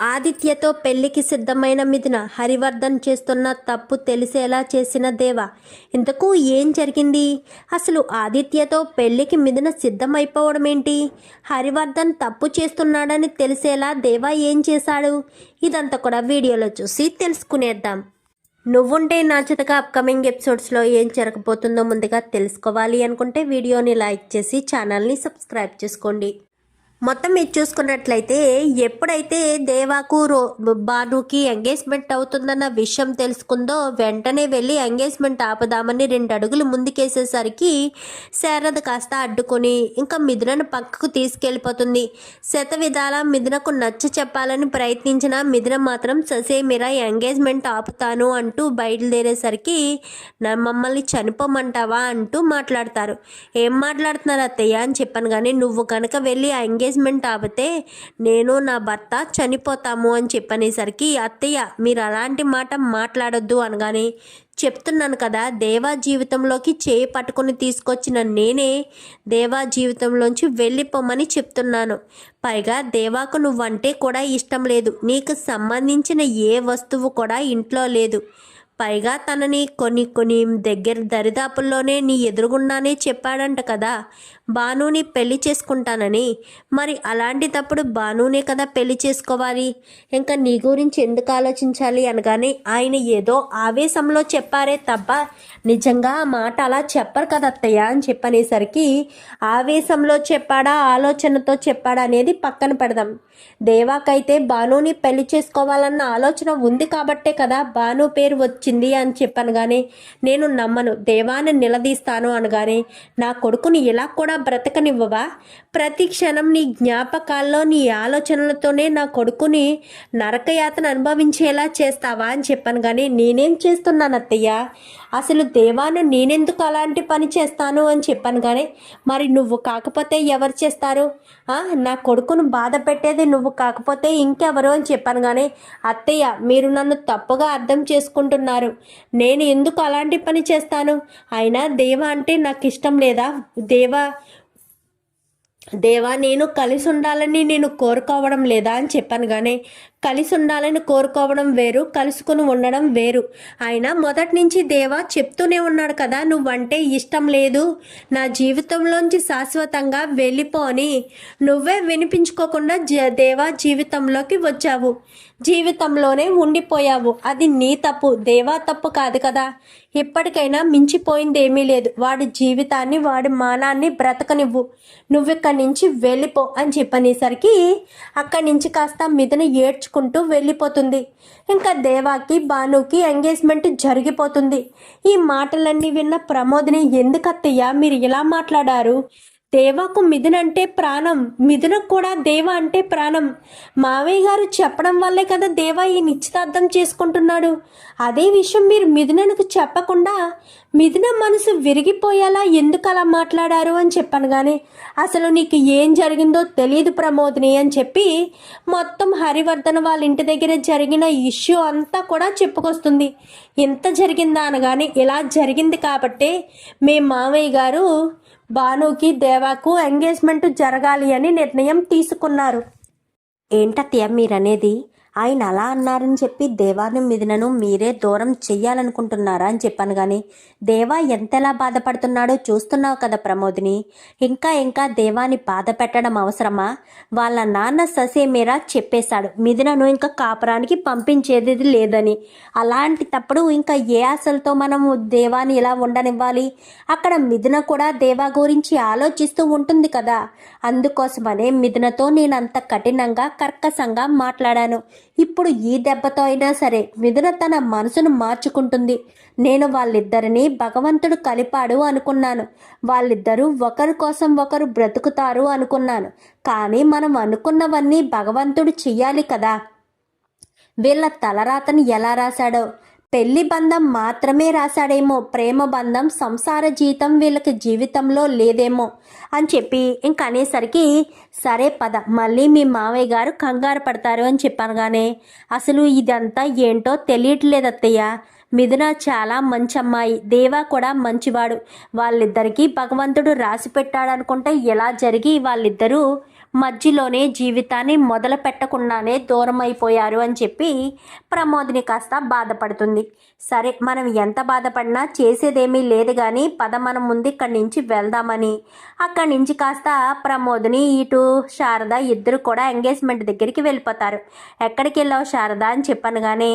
ఆదిత్యతో పెళ్ళికి సిద్ధమైన మిథున హరివర్ధన్ చేస్తున్న తప్పు తెలిసేలా చేసిన దేవ ఇంతకు ఏం జరిగింది? అసలు ఆదిత్యతో పెళ్ళికి మిథున సిద్ధమైపోవడం ఏంటి హరివర్ధన్ తప్పు చేస్తున్నాడని తెలిసేలా దేవ ఏం చేశాడు? ఇదంతా కూడా వీడియోలో చూసి తెలుసుకునేద్దాం. నువ్వుంటే నాచతగా అప్కమింగ్ ఎపిసోడ్స్లో ఏం జరగబోతుందో ముందుగా తెలుసుకోవాలి అనుకుంటే వీడియోని లైక్ చేసి ఛానల్ని సబ్స్క్రైబ్ చేసుకోండి. మొత్తం మీరు చూసుకున్నట్లయితే ఎప్పుడైతే దేవాకు రో బానుకి ఎంగేజ్మెంట్ అవుతుందన్న విషయం తెలుసుకుందో వెంటనే వెళ్ళి ఎంగేజ్మెంట్ ఆపుదామని రెండు అడుగులు ముందుకేసేసరికి శారద కాస్త అడ్డుకొని ఇంకా మిథునను పక్కకు తీసుకెళ్ళిపోతుంది. శత విధాల మిథునకు నచ్చ చెప్పాలని ప్రయత్నించిన మిథున మాత్రం ససేమిరా ఎంగేజ్మెంట్ ఆపుతాను అంటూ బయలుదేరేసరికి మమ్మల్ని చనిపోమంటావా? అంటూ మాట్లాడతారు. ఏం మాట్లాడుతున్నారు అత్తయ్య అని చెప్పాను కానీ నువ్వు కనుక వెళ్ళి ఎంగేజ్ ఎంగేజ్మెంట్ ఆపితే నేను నా భర్త చనిపోతాము అని చెప్పనేసరికి అత్తయ్య మీరు అలాంటి మాట మాట్లాడొద్దు అనగానే చెప్తున్నాను కదా దేవా జీవితంలోకి చేయి పట్టుకుని తీసుకొచ్చిన నేనే దేవా జీవితంలోంచి వెళ్ళిపోమని చెప్తున్నాను. పైగా దేవాకు నువ్వంటే కూడా ఇష్టం లేదు నీకు సంబంధించిన ఏ వస్తువు కూడా ఇంట్లో లేదు. పైగా తనని కొన్ని కొన్ని దగ్గర దరిదాపుల్లోనే నీ ఎదురుగుండానే చెప్పాడంట కదా బానుని పెళ్ళి చేసుకుంటానని. మరి అలాంటిటప్పుడు బానునే కదా పెళ్ళి చేసుకోవాలి. ఇంకా నీ గురించి ఎందుకు ఆలోచించాలి అనగానే ఆయన ఏదో ఆవేశంలో చెప్పారే తప్ప నిజంగా ఆ మాట అలా చెప్పరు కదా అత్తయ్య అని చెప్పనేసరికి ఆవేశంలో చెప్పాడా ఆలోచనతో చెప్పాడా అనేది పక్కన పెడదాం. దేవాకైతే భానుని పెళ్ళి చేసుకోవాలన్న ఆలోచన ఉంది కాబట్టే కదా భాను పేరు వచ్చింది అని చెప్పను కానీ నేను నమ్మను దేవాన్ని నిలదీస్తాను అనగానే నా కొడుకుని ఇలా కూడా బ్రతకనివ్వవా? ప్రతి క్షణం నీ జ్ఞాపకాల్లో నీ ఆలోచనలతోనే నా కొడుకుని నరకయాతన అనుభవించేలా చేస్తావా అని చెప్పాను కానీ నేనేం చేస్తున్నాను అత్తయ్య అసలు దేవాను నేనెందుకు అలాంటి పని చేస్తాను అని చెప్పాను కానీ మరి నువ్వు కాకపోతే ఎవరు చేస్తారు? నా కొడుకును బాధ పెట్టేది నువ్వు కాకపోతే ఇంకెవరు అని చెప్పాను కానీ అత్తయ్య మీరు నన్ను తప్పుగా అర్థం చేసుకుంటున్నారు. నేను ఎందుకు అలాంటి పని చేస్తాను? అయినా దేవ అంటే నాకు ఇష్టం లేదా? దేవా దేవా నేను కలిసి ఉండాలని నేను కోరుకోవడం లేదా అని చెప్పాను కానీ కలిసి ఉండాలని కోరుకోవడం వేరు కలుసుకుని ఉండడం వేరు. ఆయన మొదటి నుంచి దేవా చెప్తూనే ఉన్నాడు కదా నువ్వంటే ఇష్టం లేదు. నా జీవితంలోంచి శాశ్వతంగా వెళ్ళిపోని నువ్వే వినిపించుకోకుండా జ దేవా జీవితంలోకి వచ్చావు. జీవితంలోనే ఉండిపోయావు. అది నీ తప్పు. దేవా తప్పు కాదు కదా. ఇప్పటికైనా మించిపోయింది ఏమీ లేదు. వాడి జీవితాన్ని వాడి మానాన్ని బ్రతకనివ్వు. నువ్వు ఇక్కడి నుంచి వెళ్ళిపో అని చెప్పనేసరికి అక్కడి నుంచి కాస్త మిథున ఏడ్చుకుంటూ వెళ్ళిపోతుంది. ఇంకా దేవాకి భానుకి ఎంగేజ్మెంట్ జరిగిపోతుంది. ఈ మాటలన్నీ విన్న ప్రమోద్ని ఎందుకత్తయ్యా మీరు ఇలా మాట్లాడారు? దేవాకు మిథున అంటే ప్రాణం. మిథునకు కూడా దేవ అంటే ప్రాణం. మావయ్య గారు చెప్పడం వల్లే కదా దేవ ఈ నిశ్చితార్థం చేసుకుంటున్నాడు. అదే విషయం మీరు మిథునకు చెప్పకుండా మిథున మనసు విరిగిపోయేలా ఎందుకు అలా మాట్లాడారు అని చెప్పాను కానీ అసలు నీకు ఏం జరిగిందో తెలియదు ప్రమోదిని అని చెప్పి మొత్తం హరివర్ధన వాళ్ళ ఇంటి దగ్గర జరిగిన ఇష్యూ అంతా కూడా చెప్పుకొస్తుంది. ఎంత జరిగిందా అనగానే ఇలా జరిగింది కాబట్టే మీ మావయ్య గారు భానుకి దేవాకు ఎంగేజ్మెంట్ జరగాలి అని నిర్ణయం తీసుకున్నారు. ఏంటత్తయ్య మీరనేది? ఆయన అలా అన్నారని చెప్పి దేవాను మిథునను మీరే దూరం చెయ్యాలనుకుంటున్నారా అని చెప్పాను కానీ దేవా ఎంతలా బాధపడుతున్నాడో చూస్తున్నావు కదా ప్రమోదిని. ఇంకా ఇంకా దేవాని బాధ పెట్టడం అవసరమా? వాళ్ళ నాన్న ససేమేరా చెప్పేశాడు. మిథునను ఇంకా కాపురానికి పంపించేది లేదని. అలాంటి తప్పుడు ఇంకా ఏ ఆశలతో మనము దేవాని ఇలా ఉండనివ్వాలి? అక్కడ మిథున కూడా దేవా గురించి ఆలోచిస్తూ ఉంటుంది కదా. అందుకోసమనే మిథునతో నేను అంత కఠినంగా కర్కశంగా మాట్లాడాను. ఇప్పుడు ఈ దెబ్బతో అయినా సరే మిథున తన మనసును మార్చుకుంటుంది. నేను వాళ్ళిద్దరిని భగవంతుడు కలిపాడు అనుకున్నాను. వాళ్ళిద్దరూ ఒకరి కోసం ఒకరు బ్రతుకుతారు అనుకున్నాను. కానీ మనం అనుకున్నవన్నీ భగవంతుడు చెయ్యాలి కదా. వీళ్ళ తలరాతను ఎలా రాశాడో? పెళ్ళి బంధం మాత్రమే రాశాడేమో ప్రేమ బంధం సంసార జీతం వీళ్ళకి జీవితంలో లేదేమో అని చెప్పి ఇంక అనేసరికి సరే పద మళ్ళీ మీ మావయ్య గారు కంగారు పడతారు అని చెప్పాను కానీ అసలు ఇదంతా ఏంటో తెలియట్లేదు అత్తయ్య మిథున చాలా మంచి అమ్మాయి దేవా కూడా మంచివాడు. వాళ్ళిద్దరికీ భగవంతుడు రాసి పెట్టాడనుకుంటే ఎలా జరిగి వాళ్ళిద్దరూ మధ్యలోనే జీవితాన్ని మొదలు పెట్టకుండానే దూరం అయిపోయారు అని చెప్పి ప్రమోదిని కాస్త బాధపడుతుంది. సరే మనం ఎంత బాధపడినా చేసేదేమీ లేదు కానీ పద మనం ముందు ఇక్కడి నుంచి వెళ్దామని. అక్కడి నుంచి కాస్త ప్రమోదిని ఇటు శారద ఇద్దరు కూడా ఎంగేజ్మెంట్ దగ్గరికి వెళ్ళిపోతారు. ఎక్కడికి వెళ్ళావు శారద అని చెప్పాను కానీ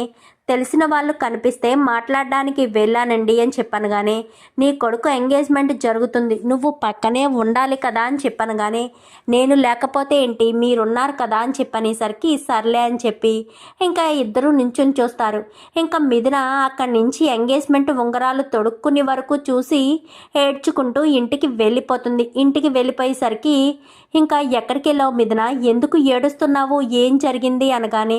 తెలిసిన వాళ్ళు కనిపిస్తే మాట్లాడడానికి వెళ్ళానండి అని చెప్పాను కానీ నీ కొడుకు ఎంగేజ్మెంట్ జరుగుతుంది నువ్వు పక్కనే ఉండాలి కదా అని చెప్పాను కానీ నేను లేకపోతే ఏంటి మీరున్నారు కదా అని చెప్పనేసరికి సర్లే అని చెప్పి ఇంకా ఇద్దరు నించుని చూస్తారు. ఇంకా మిథున అక్కడి నుంచి ఎంగేజ్మెంట్ ఉంగరాలు తొడుక్కునే వరకు చూసి ఏడ్చుకుంటూ ఇంటికి వెళ్ళిపోతుంది. ఇంటికి వెళ్ళిపోయేసరికి ఇంకా ఎక్కడికి వెళ్ళావు మిథున? ఎందుకు ఏడుస్తున్నావు? ఏం జరిగింది అనగానే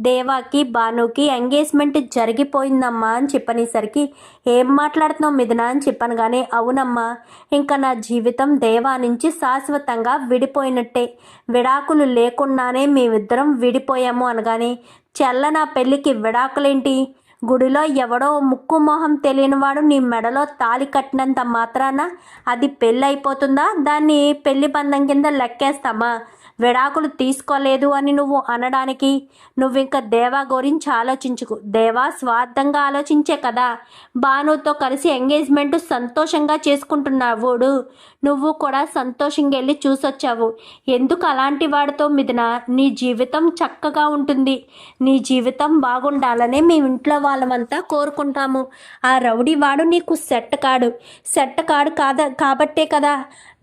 దేవాకి భానుకి ఎంగేజ్మెంట్ జరిగిపోయిందమ్మా అని చెప్పనేసరికి ఏం మాట్లాడుతున్నావు మిథున? అని చెప్పాను కానీ అవునమ్మా ఇంకా నా జీవితం దేవా నుంచి శాశ్వతంగా విడిపోయినట్టే. విడాకులు లేకుండానే మేమిద్దరం విడిపోయాము అనగానే చెల్ల నా పెళ్ళికి విడాకులేంటి? గుడిలో ఎవడో ముక్కు మొహం తెలియనివాడు నీ మెడలో తాలి కట్టినంత మాత్రాన అది పెళ్ళి అయిపోతుందా దాన్ని పెళ్ళి బంధం కింద లెక్కేస్తామా? విడాకులు తీసుకోలేదు అని నువ్వు అనడానికి నువ్వు ఇంకా దేవా గురించి ఆలోచించుకు. దేవా స్వార్థంగా ఆలోచించే కదా. భానుతో కలిసి ఎంగేజ్మెంట్ సంతోషంగా చేసుకుంటున్నావుడు నువ్వు కూడా సంతోషంగా వెళ్ళి చూసొచ్చావు. ఎందుకు అలాంటి వాడితో మిదిన? నీ జీవితం చక్కగా ఉంటుంది. నీ జీవితం బాగుండాలనే మీ ఇంట్లో వాళ్ళమంతా కోరుకుంటాము. ఆ రౌడీ వాడు నీకు సెట్ కాడు. సెట్ కాడు కాద కాబట్టే కదా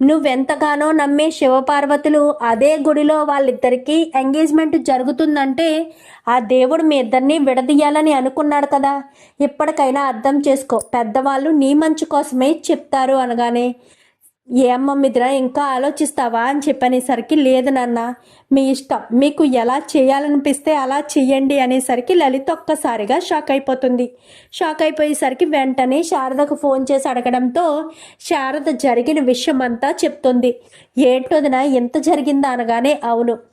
నువ్వెంతగానో నమ్మే శివపార్వతులు అదే గుడిలో వాళ్ళిద్దరికీ ఎంగేజ్మెంట్ జరుగుతుందంటే ఆ దేవుడు మీ ఇద్దరిని విడదీయాలని అనుకున్నాడు కదా. ఇప్పటికైనా అర్థం చేసుకో. పెద్దవాళ్ళు నీ మంచు కోసమే చెప్తారు అనగానే ఏ అమ్మ ఇంకా ఆలోచిస్తావా అని చెప్పనేసరికి లేదు నాన్న మీ ఇష్టం. మీకు ఎలా చేయాలనిపిస్తే అలా చెయ్యండి అనేసరికి లలిత ఒక్కసారిగా షాక్ అయిపోతుంది. షాక్ అయిపోయేసరికి వెంటనే శారదకు ఫోన్ చేసి అడగడంతో శారద జరిగిన విషయం అంతా చెప్తుంది. ఏంటోదినా ఎంత జరిగిందా? అనగానే అవును.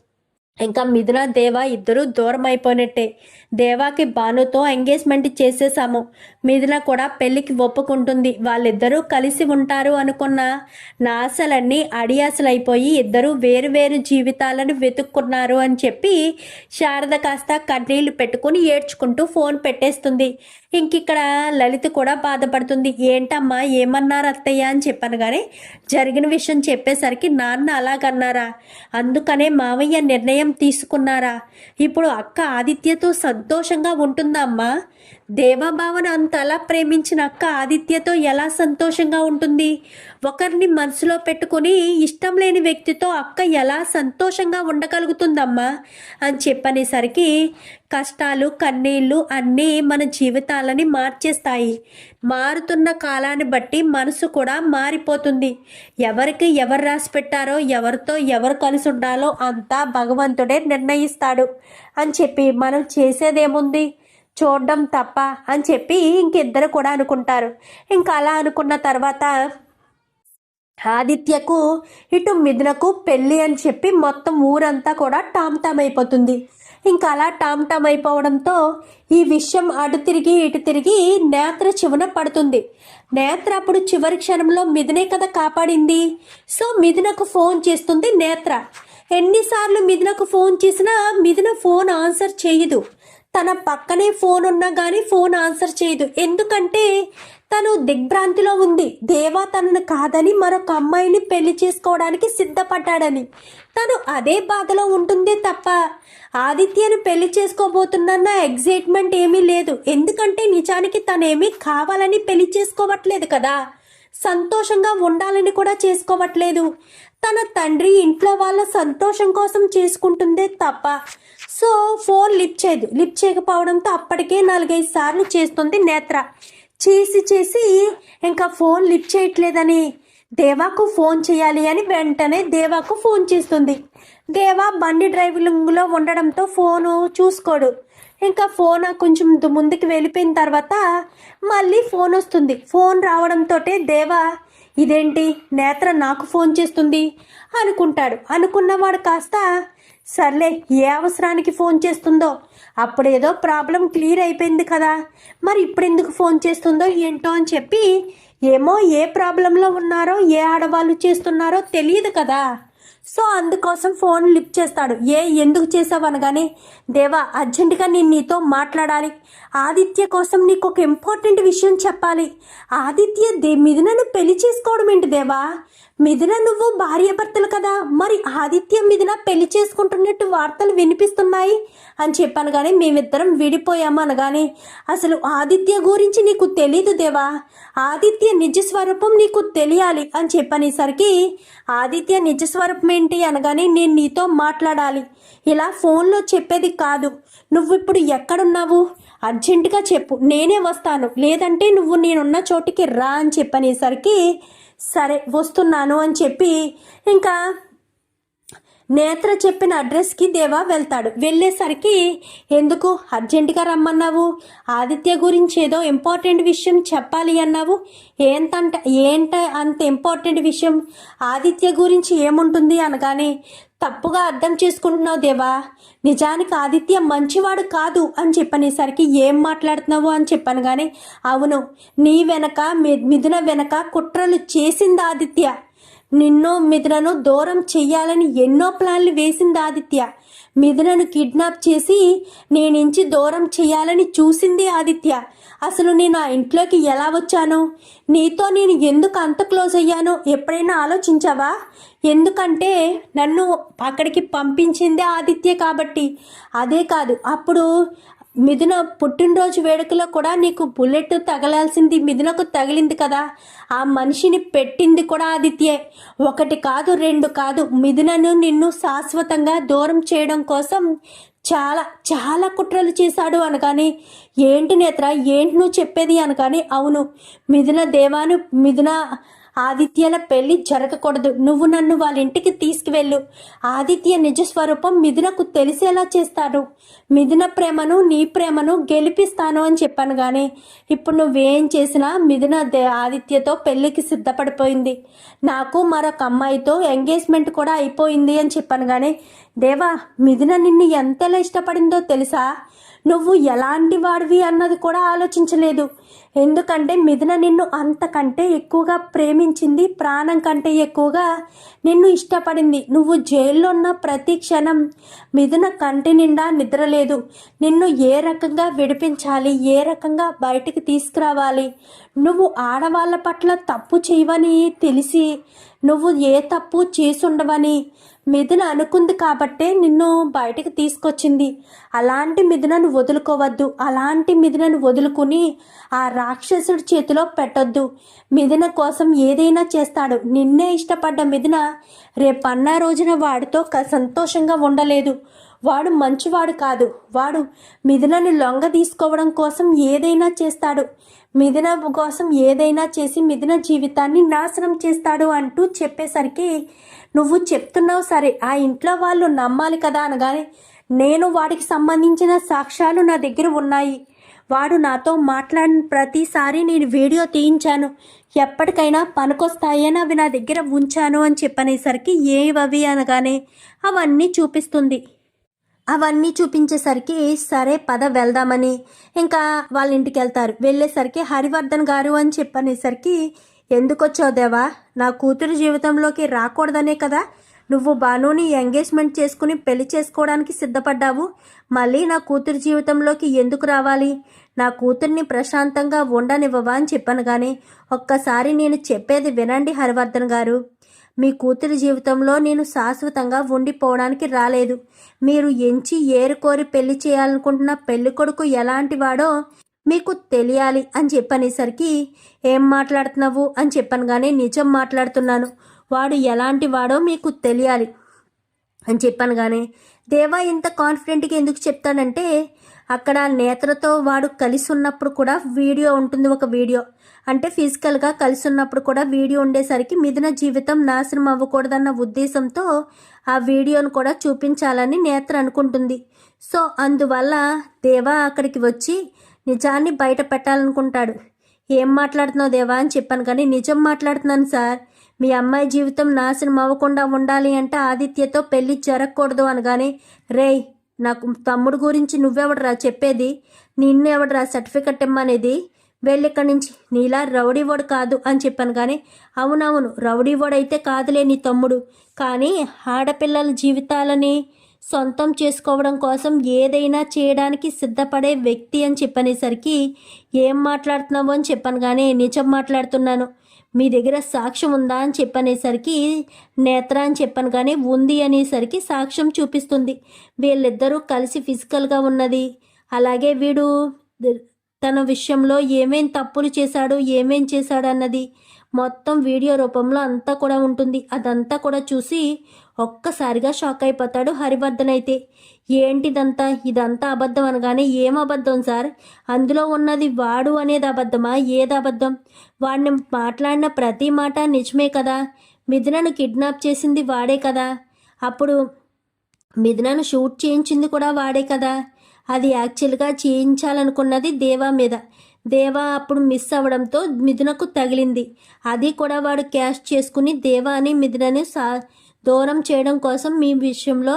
ఇంకా మిథున దేవ ఇద్దరూ దూరం అయిపోయినట్టే దేవాకి భానుతో ఎంగేజ్మెంట్ చేసేసాము మిథున కూడా పెళ్ళికి ఒప్పుకుంటుంది. వాళ్ళిద్దరూ కలిసి ఉంటారు అనుకున్న నా ఆశలన్నీ అడియాసలైపోయి ఇద్దరు వేరు వేరు జీవితాలను వెతుక్కున్నారు అని చెప్పి శారద కాస్త కన్నీళ్ళు పెట్టుకుని ఏడ్చుకుంటూ ఫోన్ పెట్టేస్తుంది. ఇంకిక్కడ లలిత కూడా బాధపడుతుంది. ఏంటమ్మా ఏమన్నారు అత్తయ్య? అని చెప్పాను కానీ జరిగిన విషయం చెప్పేసరికి నాన్న అలాగన్నారా. అందుకనే మావయ్య నిర్ణయం తీసుకున్నారా. ఇప్పుడు అక్క ఆదిత్యతో సంతోషంగా ఉంటుందా అమ్మా? దేవాభావన అంతలా ప్రేమించిన అక్క ఆదిత్యతో ఎలా సంతోషంగా ఉంటుంది? ఒకరిని మనసులో పెట్టుకుని ఇష్టం లేని వ్యక్తితో అక్క ఎలా సంతోషంగా ఉండగలుగుతుందమ్మా? అని చెప్పనేసరికి కష్టాలు కన్నీళ్ళు అన్నీ మన జీవితాలని మార్చేస్తాయి. మారుతున్న కాలాన్ని బట్టి మనసు కూడా మారిపోతుంది. ఎవరికి ఎవరు రాసి పెట్టారో ఎవరితో ఎవరు కలిసి ఉండాలో అంతా భగవంతుడే నిర్ణయిస్తాడు. అని చెప్పి మనం చేసేదేముంది? చూడడం తప్ప అని చెప్పి ఇంకిద్దరు కూడా అనుకుంటారు. ఇంకా అలా అనుకున్న తర్వాత ఆదిత్యకు ఇటు మిథునకు పెళ్ళి అని చెప్పి మొత్తం ఊరంతా కూడా టామ్ టామ్ అయిపోతుంది. ఇంకా అలా టామ్ టామ్ అయిపోవడంతో ఈ విషయం అటు తిరిగి ఇటు తిరిగి నేత్ర చివన పడుతుంది. నేత్ర అప్పుడు చివరి క్షణంలో మిథునే కదా కాపాడింది. సో మిథునకు ఫోన్ చేస్తుంది నేత్ర. ఎన్నిసార్లు మిథునకు ఫోన్ చేసినా మిథున ఫోన్ ఆన్సర్ చేయదు. తన పక్కనే ఫోన్ ఉన్నా కానీ ఫోన్ ఆన్సర్ చేయదు. ఎందుకంటే తను దిగ్భ్రాంతిలో ఉంది. దేవా తనను కాదని మరొక అమ్మాయిని పెళ్ళి చేసుకోవడానికి సిద్ధపడ్డాడని. తను అదే బాధలో ఉంటుందే తప్ప ఆదిత్యను పెళ్ళి చేసుకోబోతున్న ఎగ్జైట్మెంట్ ఏమీ లేదు. ఎందుకంటే నిజానికి తనేమీ కావాలని పెళ్ళి చేసుకోవట్లేదు కదా. సంతోషంగా ఉండాలని కూడా చేసుకోవట్లేదు. తన తండ్రి ఇంట్లో వాళ్ళ సంతోషం కోసం చేసుకుంటుందే తప్ప సో ఫోన్ లిఫ్ట్ చేయదు. లిఫ్ట్ చేయకపోవడంతో అప్పటికే నాలుగైదు సార్లు చేస్తుంది నేత్ర. చేసి చేసి ఇంకా ఫోన్ లిఫ్ట్ చేయట్లేదని దేవాకు ఫోన్ చేయాలి అని వెంటనే దేవాకు ఫోన్ చేస్తుంది. దేవా బండి డ్రైవింగ్లో ఉండడంతో ఫోను చూసుకోడు. ఇంకా ఫోన్ కొంచెం ముందుకు వెళ్ళిపోయిన తర్వాత మళ్ళీ ఫోన్ వస్తుంది. ఫోన్ రావడంతో దేవా ఇదేంటి? నేత్ర నాకు ఫోన్ చేస్తుంది అనుకుంటాడు. అనుకున్నవాడు కాస్త సర్లే ఏ అవసరానికి ఫోన్ చేస్తుందో? అప్పుడేదో ప్రాబ్లం క్లియర్ అయిపోయింది కదా. మరి ఇప్పుడు ఎందుకు ఫోన్ చేస్తుందో ఏంటో అని చెప్పి ఏమో ఏ ప్రాబ్లంలో ఉన్నారో ఏ ఆడవాళ్ళు చేస్తున్నారో తెలియదు కదా. సో అందుకోసం ఫోన్ లిఫ్ట్ చేస్తాడు. ఏ ఎందుకు చేసావు అనగానే దేవా అర్జెంటుగా నేను నీతో మాట్లాడాలి. ఆదిత్య కోసం నీకు ఒక ఇంపార్టెంట్ విషయం చెప్పాలి. ఆదిత్య దే మిథునను పెళ్ళి చేసుకోవడం ఏంటి దేవా? మిథున నువ్వు భార్యాభర్తలు కదా. మరి ఆదిత్య మిథున పెళ్ళి చేసుకుంటున్నట్టు వార్తలు వినిపిస్తున్నాయి అని చెప్పాను కానీ మేమిద్దరం విడిపోయాము అనగానే అసలు ఆదిత్య గురించి నీకు తెలీదు దేవా? ఆదిత్య నిజ స్వరూపం నీకు తెలియాలి అని చెప్పనేసరికి ఆదిత్య నిజస్వరూపం ఏంటి అనగానే నేను నీతో మాట్లాడాలి. ఇలా ఫోన్లో చెప్పేది కాదు. నువ్వు ఇప్పుడు ఎక్కడున్నావు? అర్జెంటుగా చెప్పు. నేనే వస్తాను. లేదంటే నువ్వు నేనున్న చోటికి రా అని చెప్పనేసరికి సరే వస్తున్నాను అని చెప్పి ఇంకా నేత్ర చెప్పిన అడ్రస్కి దేవా వెళ్తాడు. వెళ్ళేసరికి ఎందుకు? అర్జెంటుగా రమ్మన్నావు? ఆదిత్య గురించి ఏదో ఇంపార్టెంట్ విషయం చెప్పాలి అన్నావు? ఏంటంట ఏంట అంత ఇంపార్టెంట్ విషయం? ఆదిత్య గురించి ఏముంటుంది అనగానే తప్పుగా అర్థం చేసుకుంటున్నావు దేవా. నిజానికి ఆదిత్య మంచివాడు కాదు అని చెప్పనేసరికి ఏం మాట్లాడుతున్నావు? అని చెప్పాను కానీ అవును నీ వెనక మి- మిథున వెనక కుట్రలు చేసింది ఆదిత్య. నిన్నో మిథునను దూరం చెయ్యాలని ఎన్నో ప్లాన్లు వేసింది ఆదిత్య. మిథునను కిడ్నాప్ చేసి నేనించి దూరం చేయాలని చూసింది ఆదిత్య. అసలు నేను ఆ ఇంట్లోకి ఎలా వచ్చాను? నీతో నేను ఎందుకు అంత క్లోజ్ అయ్యానో ఎప్పుడైనా ఆలోచించావా? ఎందుకంటే నన్ను అక్కడికి పంపించిందే ఆదిత్య కాబట్టి. అదే కాదు అప్పుడు మిథున పుట్టినరోజు వేడుకలో కూడా నీకు బుల్లెట్ తగలాల్సింది మిథునకు తగిలింది కదా. ఆ మనిషిని పెట్టింది కూడా ఆదిత్యే. ఒకటి కాదు రెండు కాదు. మిథునను నిన్ను శాశ్వతంగా దూరం చేయడం కోసం చాలా చాలా కుట్రలు చేశాడు అనగాని ఏంటి నేత్ర? ఏంటి నువ్వు చెప్పేది? అనగాని అవును. మిథున దేవాను మిథున ఆదిత్యల పెళ్ళి జరగకూడదు. నువ్వు నన్ను వాళ్ళ ఇంటికి తీసుకువెళ్ళు. ఆదిత్య నిజ స్వరూపం మిథునకు తెలిసేలా చేస్తాడు. మిథున ప్రేమను నీ ప్రేమను గెలిపిస్తాను అని చెప్పాను కానీ ఇప్పుడు నువ్వేం చేసినా మిథున దే ఆదిత్యతో పెళ్ళికి సిద్ధపడిపోయింది. నాకు మరొక అమ్మాయితో ఎంగేజ్మెంట్ కూడా అయిపోయింది అని చెప్పాను కానీ దేవా మిథున నిన్ను ఎంతలా ఇష్టపడిందో తెలుసా? నువ్వు ఎలాంటి వాడివి అన్నది కూడా ఆలోచించలేదు. ఎందుకంటే మిథున నిన్ను అంతకంటే ఎక్కువగా ప్రేమించింది ప్రాణం కంటే ఎక్కువగా నిన్ను ఇష్టపడింది. నువ్వు జైల్లో ఉన్న ప్రతి క్షణం మిథున కంటి నిండా నిద్రలేదు. నిన్ను ఏ రకంగా విడిపించాలి ఏ రకంగా బయటికి తీసుకురావాలి? నువ్వు ఆడవాళ్ళ పట్ల తప్పు చేయవని తెలిసి నువ్వు ఏ తప్పు చేసుండవని మిథున అనుకుంది కాబట్టే నిన్ను బయటకు తీసుకొచ్చింది. అలాంటి మిథునను వదులుకోవద్దు. అలాంటి మిథునను వదులుకుని ఆ రాక్షసుడి చేతిలో పెట్టొద్దు. మిథున కోసం ఏదైనా చేస్తాడు. నిన్నే ఇష్టపడ్డ మిథున రేపన్న రోజున వాడితో క- సంతోషంగా ఉండలేదు. వాడు మంచివాడు కాదు. వాడు మిథునని లొంగ తీసుకోవడం కోసం ఏదైనా చేస్తాడు. మిథున కోసం ఏదైనా చేసి మిథున జీవితాన్ని నాశనం చేస్తాడు అంటూ చెప్పేసరికి నువ్వు చెప్తున్నావు సరే ఆ ఇంట్లో వాళ్ళు నమ్మాలి కదా అనగానే నేను వాడికి సంబంధించిన సాక్ష్యాలు నా దగ్గర ఉన్నాయి. వాడు నాతో మాట్లాడిన ప్రతిసారి నేను వీడియో తీయించాను. ఎప్పటికైనా పనికొస్తాయని అవి నా దగ్గర ఉంచాను అని చెప్పనేసరికి ఏవవి? అనగానే అవన్నీ చూపిస్తుంది. అవన్నీ చూపించేసరికి సరే పద వెళ్దామని. ఇంకా వాళ్ళ ఇంటికి వెళ్తారు వెళ్ళేసరికి హరివర్ధన్ గారు అని చెప్పనేసరికి ఎందుకు వచ్చావు దేవా? నా కూతురు జీవితంలోకి రాకూడదనే కదా? నువ్వు బానుని ఎంగేజ్మెంట్ చేసుకుని పెళ్ళి చేసుకోవడానికి సిద్ధపడ్డావు. మళ్ళీ నా కూతురు జీవితంలోకి ఎందుకు రావాలి? నా కూతుర్ని ప్రశాంతంగా ఉండనివ్వవా? అని చెప్పాను కానీ ఒక్కసారి నేను చెప్పేది వినండి హరివర్ధన్ గారు. మీ కూతురి జీవితంలో నేను శాశ్వతంగా ఉండిపోవడానికి రాలేదు. మీరు ఎంచి ఏరుకోరి పెళ్ళి చేయాలనుకుంటున్న పెళ్ళి కొడుకు ఎలాంటి వాడో మీకు తెలియాలి అని చెప్పనేసరికి ఏం మాట్లాడుతున్నావు? అని చెప్పాను కానీ నిజం మాట్లాడుతున్నాను. వాడు ఎలాంటి వాడో మీకు తెలియాలి. అని చెప్పాను కానీ దేవా ఇంత కాన్ఫిడెంట్గా ఎందుకు చెప్తానంటే అక్కడ నేత్రతో వాడు కలిసి ఉన్నప్పుడు కూడా వీడియో ఉంటుంది ఒక వీడియో. అంటే ఫిజికల్గా కలిసి ఉన్నప్పుడు కూడా వీడియో ఉండేసరికి మిథున జీవితం నాశనం అవ్వకూడదన్న ఉద్దేశంతో ఆ వీడియోను కూడా చూపించాలని నేత్ర అనుకుంటుంది. సో అందువల్ల దేవా అక్కడికి వచ్చి నిజాన్ని బయట పెట్టాలనుకుంటాడు. ఏం మాట్లాడుతున్నావు దేవా? అని చెప్పాను. కానీ నిజం మాట్లాడుతున్నాను సార్. మీ అమ్మాయి జీవితం నాశనం అవ్వకుండా ఉండాలి అంటే ఆదిత్యతో పెళ్ళి జరగకూడదు అనగానే రేయ్ నాకు తమ్ముడు గురించి నువ్వెవడరా చెప్పేది? నిన్ను ఎవడరా సర్టిఫికెట్ ఇమ్మనేది? వెళ్ళిక్కడి నుంచి నీలా రౌడీవాడు కాదు అని చెప్పాను కానీ అవునవును రౌడీవాడు అయితే కాదులే నీ తమ్ముడు. కానీ ఆడపిల్లల జీవితాలని సొంతం చేసుకోవడం కోసం ఏదైనా చేయడానికి సిద్ధపడే వ్యక్తి అని చెప్పనేసరికి ఏం మాట్లాడుతున్నావు అని చెప్పాను కానీ నిజం మాట్లాడుతున్నాను. మీ దగ్గర సాక్ష్యం ఉందా అని చెప్పనేసరికి నేత్ర అని చెప్పాను కానీ ఉంది అనేసరికి సాక్ష్యం చూపిస్తుంది. వీళ్ళిద్దరూ కలిసి ఫిజికల్గా ఉన్నది. అలాగే వీడు తన విషయంలో ఏమేం తప్పులు చేశాడు ఏమేం చేశాడు అన్నది మొత్తం వీడియో రూపంలో అంతా కూడా ఉంటుంది. అదంతా కూడా చూసి ఒక్కసారిగా షాక్ అయిపోతాడు హరివర్ధన్ అయితే. ఏంటిదంతా? ఇదంతా అబద్ధం అనగానే ఏం అబద్ధం సార్? అందులో ఉన్నది వాడు అనేది అబద్ధమా? ఏది అబద్ధం? వాడిని మాట్లాడిన ప్రతి మాట నిజమే కదా? మిథునను కిడ్నాప్ చేసింది వాడే కదా? అప్పుడు మిథునను షూట్ చేయించింది కూడా వాడే కదా? అది యాక్చువల్గా చేయించాలనుకున్నది దేవా మీద. దేవా అప్పుడు మిస్ అవ్వడంతో మిథునకు తగిలింది. అది కూడా వాడు క్యాష్ చేసుకుని దేవా అని మిథునని సా దూరం చేయడం కోసం మీ విషయంలో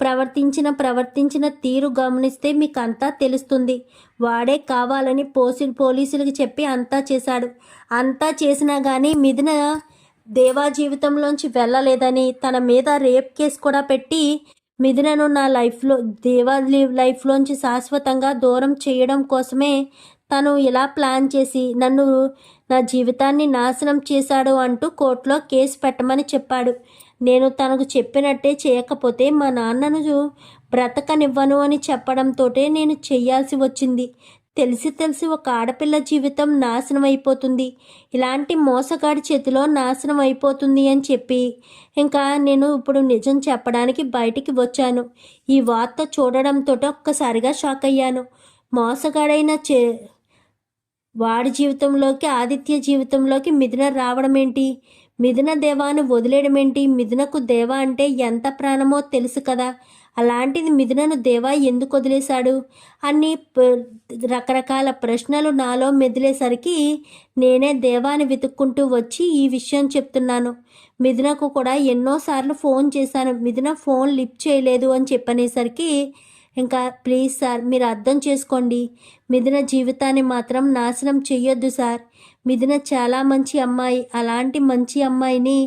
ప్రవర్తించిన ప్రవర్తించిన తీరు గమనిస్తే మీకు అంతా తెలుస్తుంది. వాడే కావాలని పోసి పోలీసులకు చెప్పి అంతా చేశాడు. అంతా చేసినా కానీ మిథున దేవా జీవితంలోంచి వెళ్ళలేదని తన మీద రేప్ కేసు కూడా పెట్టి మిథునను నా లైఫ్లో దేవా లైఫ్లోంచి శాశ్వతంగా దూరం చేయడం కోసమే తను ఇలా ప్లాన్ చేసి నన్ను నా జీవితాన్ని నాశనం చేశాడు అంటూ కోర్టులో కేసు పెట్టమని చెప్పాడు. నేను తనకు చెప్పినట్టే చేయకపోతే మా నాన్నను బ్రతకనివ్వను అని చెప్పడంతో నేను చేయాల్సి వచ్చింది. తెలిసి తెలిసి ఒక ఆడపిల్ల జీవితం నాశనం అయిపోతుంది ఇలాంటి మోసగాడి చేతిలో నాశనం అయిపోతుంది అని చెప్పి ఇంకా నేను ఇప్పుడు నిజం చెప్పడానికి బయటికి వచ్చాను. ఈ వార్త చూడడంతో ఒక్కసారిగా షాక్ అయ్యాను. మోసగాడైన చే వాడి జీవితంలోకి ఆదిత్య జీవితంలోకి మిథున రావడం ఏంటి? మిథున దేవాను వదిలేయడం ఏంటి? మిథునకు దేవ అంటే ఎంత ప్రాణమో తెలుసు కదా. అలాంటిది మిథునను దేవా ఎందుకు వదిలేశాడు? అన్ని రకరకాల ప్రశ్నలు నాలో మెదిలేసరికి నేనే దేవాని వెతుక్కుంటూ వచ్చి ఈ విషయం చెప్తున్నాను. మిథునకు కూడా ఎన్నోసార్లు ఫోన్ చేశాను. మిథున ఫోన్ లిఫ్ట్ చేయలేదు అని చెప్పనేసరికి ఇంకా ప్లీజ్ సార్ మీరు అర్థం చేసుకోండి. మిథున జీవితాన్ని మాత్రం నాశనం చెయ్యొద్దు సార్. మిథున చాలా మంచి అమ్మాయి. అలాంటి మంచి అమ్మాయిని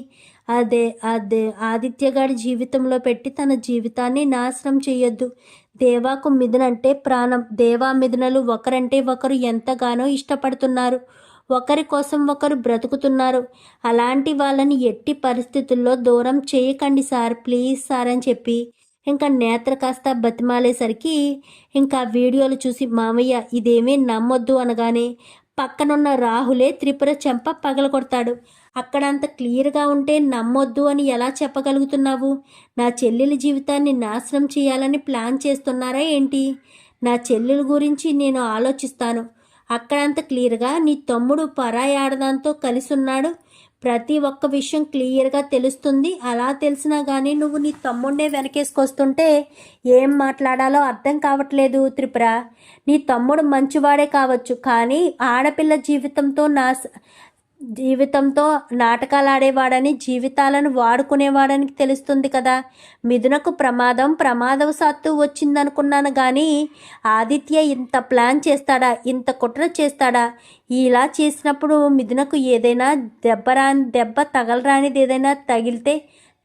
అదే అదే. ఆదిత్య గారి జీవితంలో పెట్టి తన జీవితాన్ని నాశనం చేయొద్దు దేవాకు మిథునంటే ప్రాణం. దేవా మిథునలు ఒకరంటే ఒకరు ఎంతగానో ఇష్టపడుతున్నారు. ఒకరి కోసం ఒకరు బ్రతుకుతున్నారు. అలాంటి వాళ్ళని ఎట్టి పరిస్థితుల్లో దూరం చేయకండి సార్. ప్లీజ్ సార్ అని చెప్పి ఇంకా నేత్ర కాస్త బతిమాలేసరికి ఇంకా వీడియోలు చూసి మామయ్య ఇదేమీ నమ్మొద్దు అనగానే పక్కనున్న రాహులే త్రిపుర చెంప పగలగొడతాడు. అక్కడ అంత క్లియర్గా ఉంటే నమ్మొద్దు అని ఎలా చెప్పగలుగుతున్నావు? నా చెల్లెల జీవితాన్ని నాశనం చేయాలని ప్లాన్ చేస్తున్నారా ఏంటి? నా చెల్లెల గురించి నేను ఆలోచిస్తాను. అక్కడంత క్లియర్గా నీ తమ్ముడు పరాయి ఆడదాంతో కలిసి ఉన్నాడు ప్రతి ఒక్క విషయం క్లియర్గా తెలుస్తుంది. అలా తెలిసినా కానీ నువ్వు నీ తమ్ముడే వెనకేసుకొస్తుంటే ఏం మాట్లాడాలో అర్థం కావట్లేదు త్రిపుర. నీ తమ్ముడు మంచివాడే కావచ్చు కానీ ఆడపిల్ల జీవితంతో నా జీవితంతో నాటకాలు ఆడేవాడని జీవితాలను వాడుకునేవాడని తెలుస్తుంది కదా. మిథునకు ప్రమాదం ప్రమాదవశాత్తు వచ్చిందనుకున్నాను కానీ ఆదిత్య ఇంత ప్లాన్ చేస్తాడా ఇంత కుట్ర చేస్తాడా? ఇలా చేసినప్పుడు మిథునకు ఏదైనా దెబ్బ రాని దెబ్బ తగలరానిది ఏదైనా తగిలితే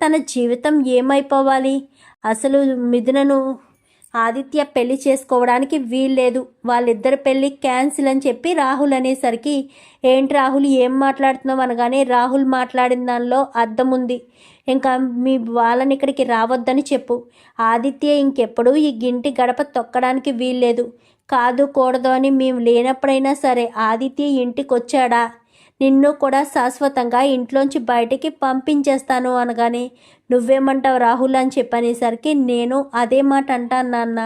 తన జీవితం ఏమైపోవాలి? అసలు మిథునను ఆదిత్య పెళ్ళి చేసుకోవడానికి వీల్లేదు. వాళ్ళిద్దరు పెళ్ళి క్యాన్సిల్ అని చెప్పి రాహుల్ అనేసరికి ఏంటి రాహుల్ ఏం మాట్లాడుతున్నావు అనగానే రాహుల్ మాట్లాడిన దానిలో అర్థం ఉంది. ఇంకా మీ వాళ్ళని ఇక్కడికి రావద్దని చెప్పు. ఆదిత్య ఇంకెప్పుడు ఈ గింటి గడప తొక్కడానికి వీల్లేదు. కాదు కూడదు అని మేము లేనప్పుడైనా సరే ఆదిత్య ఇంటికి వచ్చాడా నిన్ను కూడా శాశ్వతంగా ఇంట్లోంచి బయటికి పంపించేస్తాను అనగానే నువ్వేమంటావు రాహుల్? అని చెప్పనేసరికి నేను అదే మాట అంటాను నాన్న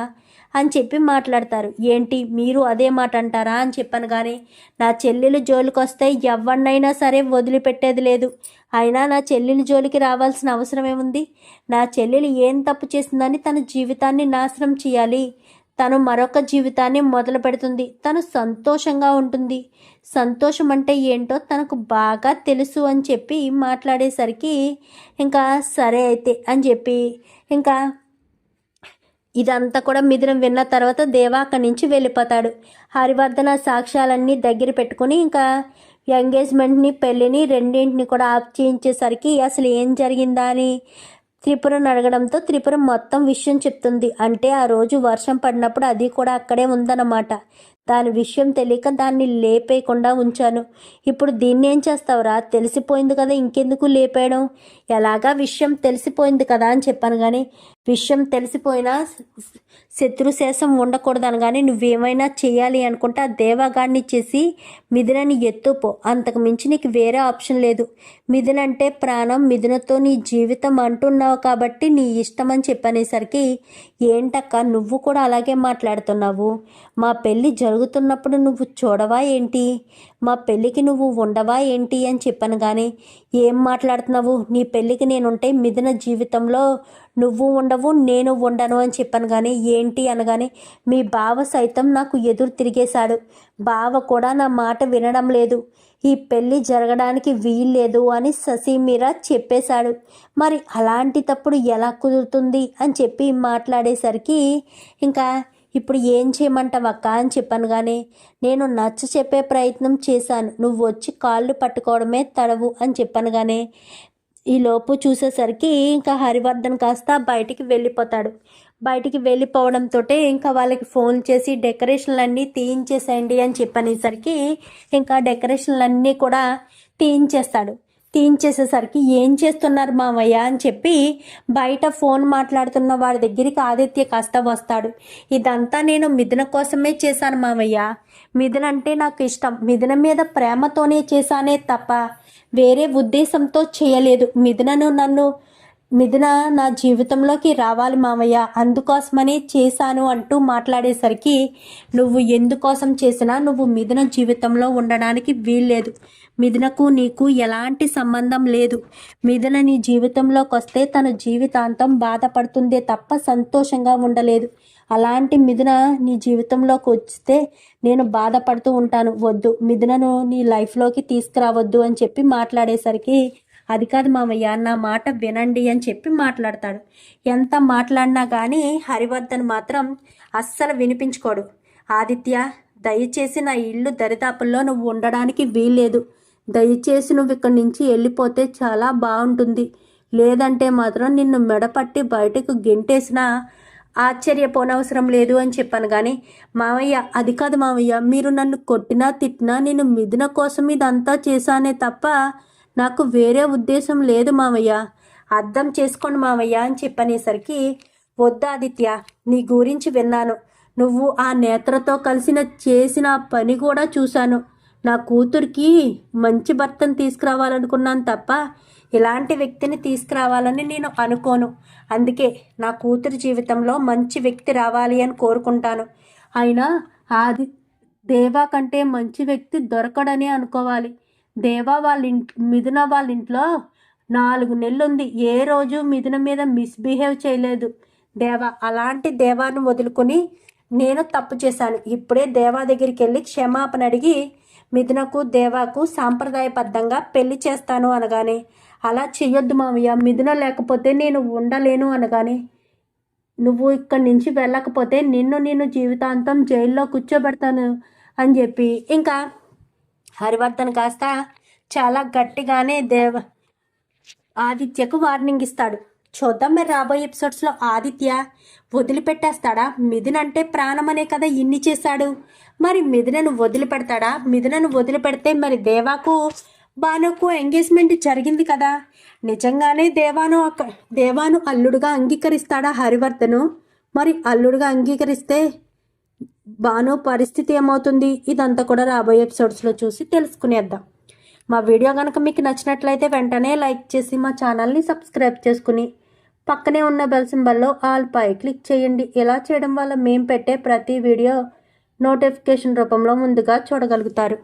అని చెప్పి మాట్లాడతారు. ఏంటి? మీరు అదే మాట అంటారా? అని చెప్పాను కానీ నా చెల్లెలు జోలికి వస్తే ఎవరినైనా సరే వదిలిపెట్టేది లేదు. అయినా నా చెల్లెలు జోలికి రావాల్సిన అవసరం ఏముంది నా చెల్లెలు ఏం తప్పు చేసిందని తన జీవితాన్ని నాశనం చేయాలి. తను మరొక జీవితాన్ని మొదలు పెడుతుంది. తను సంతోషంగా ఉంటుంది. సంతోషం అంటే ఏంటో తనకు బాగా తెలుసు అని చెప్పి మాట్లాడేసరికి ఇంకా సరే అయితే అని చెప్పి ఇంకా ఇదంతా కూడా మిథునం విన్న తర్వాత దేవా అక్కడి నుంచి వెళ్ళిపోతాడు. హరివర్ధన సాక్ష్యాలన్నీ దగ్గర పెట్టుకుని ఇంకా ఎంగేజ్మెంట్ని పెళ్ళిని రెండింటిని కూడా ఆఫ్ చేయించేసరికి అసలు ఏం జరిగిందా అని త్రిపురను అడగడంతో త్రిపుర మొత్తం విషయం చెప్తుంది. అంటే ఆ రోజు వర్షం పడినప్పుడు అది కూడా అక్కడే ఉందన్నమాట. దాని విషయం తెలియక దాన్ని లేపేయకుండా ఉంచాను. ఇప్పుడు దీన్ని ఏం చేస్తావురా? తెలిసిపోయింది కదా ఇంకెందుకు లేపేయడం? ఎలాగా విషయం తెలిసిపోయింది కదా అని చెప్పాను కానీ విషయం తెలిసిపోయినా శత్రుశేషం ఉండకూడదు కానీ నువ్వేమైనా చేయాలి అనుకుంటే ఆ దేవగాడిని చేసి మిథునని ఎత్తుపో అంతకు మించి నీకు వేరే ఆప్షన్ లేదు. మిథున అంటే ప్రాణం మిథునతో నీ జీవితం అంటున్నావు కాబట్టి నీ ఇష్టం అని చెప్పనేసరికి ఏంటక్క నువ్వు కూడా అలాగే మాట్లాడుతున్నావు? మా పెళ్ళి జరుగుతున్నప్పుడు నువ్వు చూడవా ఏంటి? మా పెళ్ళికి నువ్వు ఉండవా ఏంటి అని చెప్పాను కానీ ఏం మాట్లాడుతున్నావు? నీ పెళ్ళికి నేనుంటే మిథున జీవితంలో నువ్వు ఉండవు నేను ఉండను అని చెప్పాను కానీ ఏంటి అనగానే మీ బావ సైతం నాకు ఎదురు తిరిగేశాడు. బావ కూడా నా మాట వినడం లేదు. ఈ పెళ్ళి జరగడానికి వీల్లేదు అని శశిమీరా చెప్పేశాడు. మరి అలాంటి తప్పుడు ఎలా కుదురుతుంది అని చెప్పి మాట్లాడేసరికి ఇంకా ఇప్పుడు ఏం చేయమంటావక్క అని చెప్పాను కానీ నేను నచ్చ చెప్పే ప్రయత్నం చేశాను. నువ్వు వచ్చి కాళ్ళు పట్టుకోవడమే తడవు అని చెప్పాను కానీ ఈ లోపు చూసేసరికి ఇంకా హరివర్ధన్ కాస్త బయటికి వెళ్ళిపోతాడు. బయటికి వెళ్ళిపోవడంతో ఇంకా వాళ్ళకి ఫోన్ చేసి డెకరేషన్లన్నీ తీయించేసేయండి అని చెప్పనేసరికి ఇంకా డెకరేషన్లన్నీ కూడా తీయించేస్తాడు. తీయించేసేసరికి ఏం చేస్తున్నారు మావయ్య అని చెప్పి బయట ఫోన్ మాట్లాడుతున్న వాడి దగ్గరికి ఆదిత్య కాస్త వస్తాడు. ఇదంతా నేను మిథున కోసమే చేశాను మావయ్య మిథున అంటే నాకు ఇష్టం. మిథున మీద ప్రేమతోనే చేశానే తప్ప వేరే ఉద్దేశంతో చేయలేదు. మిథునను నన్ను మిథున నా జీవితంలోకి రావాలి మామయ్య. అందుకోసమని చేశాను అంటూ మాట్లాడేసరికి నువ్వు ఎందుకోసం చేసినా నువ్వు మిథున జీవితంలో ఉండడానికి వీల్లేదు. మిథునకు నీకు ఎలాంటి సంబంధం లేదు. మిథున నీ జీవితంలోకి వస్తే తన జీవితాంతం బాధపడుతుందే తప్ప సంతోషంగా ఉండలేదు. అలాంటి మిథున నీ జీవితంలోకి వస్తే నేను బాధపడుతూ ఉంటాను. వద్దు మిథునను నీ లైఫ్లోకి తీసుకురావద్దు అని చెప్పి మాట్లాడేసరికి అది కాదు మామయ్య నా మాట వినండి అని చెప్పి మాట్లాడతాడు. ఎంత మాట్లాడినా కానీ హరివర్ధన్ మాత్రం అస్సలు వినిపించుకోడు. ఆదిత్య దయచేసి నా ఇల్లు దరిదాపుల్లో నువ్వు ఉండడానికి వీల్లేదు. దయచేసి నువ్వు ఇక్కడి నుంచి వెళ్ళిపోతే చాలా బాగుంటుంది. లేదంటే మాత్రం నిన్ను మెడపట్టి బయటకు గెంటేసినా ఆశ్చర్యపోనవసరం లేదు అని చెప్పాను కానీ మావయ్య అది కాదు మావయ్య మీరు నన్ను కొట్టినా తిట్టినా నేను మిథున కోసం ఇదంతా చేశానే తప్ప నాకు వేరే ఉద్దేశం లేదు మావయ్య అర్థం చేసుకోండి మామయ్య అని చెప్పనేసరికి వద్దాదిత్య నీ గురించి విన్నాను. నువ్వు ఆ నేత్రతో కలిసిన చేసిన పని కూడా చూశాను. నా కూతురికి మంచి భర్తను తీసుకురావాలనుకున్నాను తప్ప ఇలాంటి వ్యక్తిని తీసుకురావాలని నేను అనుకోను. అందుకే నా కూతురి జీవితంలో మంచి వ్యక్తి రావాలి అని కోరుకుంటాను. అయినా ఆది దేవా కంటే మంచి వ్యక్తి దొరకడని అనుకోవాలి. దేవా వాళ్ళ ఇంట్ మిథున వాళ్ళ ఇంట్లో నాలుగు నెలలుంది. ఏ రోజు మిథున మీద మిస్బిహేవ్ చేయలేదు. దేవా అలాంటి దేవాను వదులుకొని నేను తప్పు చేశాను. ఇప్పుడే దేవా దగ్గరికి వెళ్ళి క్షమాపణ అడిగి మిథునకు దేవాకు సాంప్రదాయబద్ధంగా పెళ్ళి చేస్తాను అనగానే అలా చెయ్యొద్దు మామయ్య మిథున లేకపోతే నేను ఉండలేను అనగానే నువ్వు ఇక్కడి నుంచి వెళ్ళకపోతే నిన్ను నేను జీవితాంతం జైల్లో కూర్చోబెడతాను అని చెప్పి ఇంకా హరివర్ధన్ కాస్త చాలా గట్టిగానే దేవ ఆదిత్యకు వార్నింగ్ ఇస్తాడు. చూద్దాం మరి రాబోయే ఎపిసోడ్స్లో ఆదిత్య వదిలిపెట్టేస్తాడా? మిథున్ అంటే ప్రాణమనే కదా ఇన్ని చేశాడు. మరి మిథునను వదిలిపెడతాడా? మిథునను వదిలిపెడితే మరి దేవాకు బానుకు ఎంగేజ్మెంట్ జరిగింది కదా. నిజంగానే దేవాను దేవాను అల్లుడుగా అంగీకరిస్తాడా హరివర్ధను? మరి అల్లుడుగా అంగీకరిస్తే బాను పరిస్థితి ఏమవుతుంది? ఇదంతా కూడా రాబోయే ఎపిసోడ్స్లో చూసి తెలుసుకునేద్దాం. మా వీడియో కనుక మీకు నచ్చినట్లయితే వెంటనే లైక్ చేసి మా ఛానల్ని సబ్స్క్రైబ్ చేసుకుని పక్కనే ఉన్న బెల్ సింబల్లో ఆల్ పై క్లిక్ చేయండి. ఇలా చేయడం వల్ల మేము పెట్టే ప్రతి వీడియో నోటిఫికేషన్ రూపంలో ముందుగా చూడగలుగుతారు.